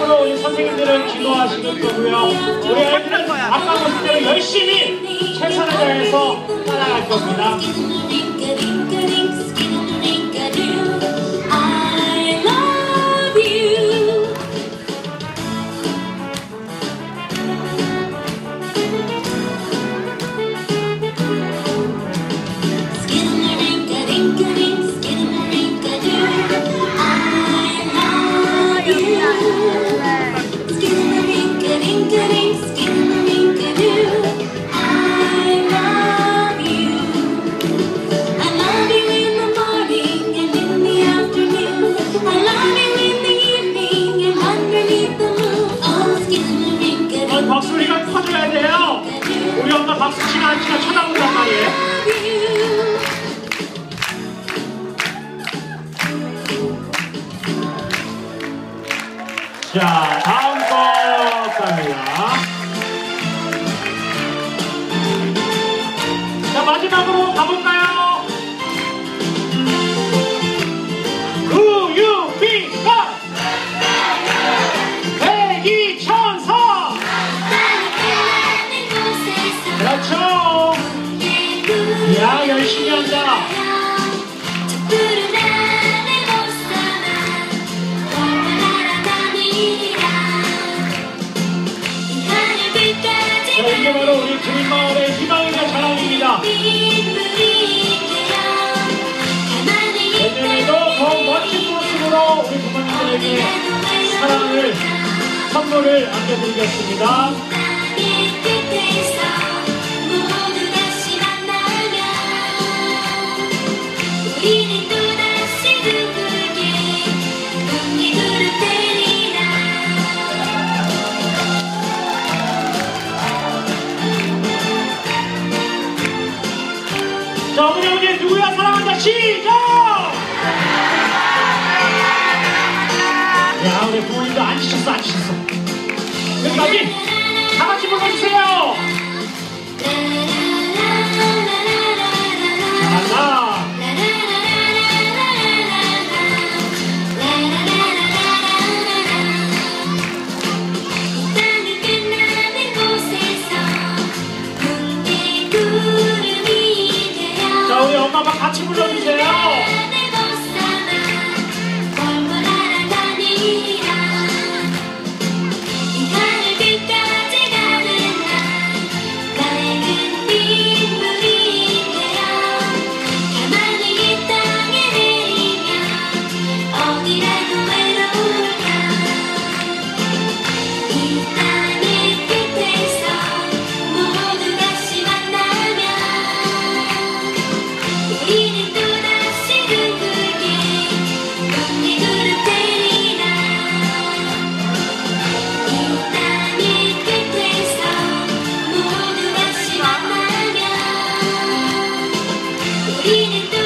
마지막으로 우리 선생님들은 기도하시는 거고요. 우리 아이들은 아까 보신 대로 열심히 최선을 다해서 따라갈 겁니다. 커져야 돼요. 우리 엄마 박수 치나 안 치나 쳐다본단 말이에요. 자, 다음 곡 갑니다. 한다. 자, 이게 바로 우리 주민마을의 희망이자 자랑입니다. 내년에도 더 멋진 모습으로 우리 부모님들에게 사랑을, 선물을 안겨드리겠습니다. 자, 어머니, 어머니, 누구야 사랑한다, 시작! 야, 우리 부모님도 안 치셨어. 여기까지! 이 땅의 끝에서 모두 다시 만나면 우리는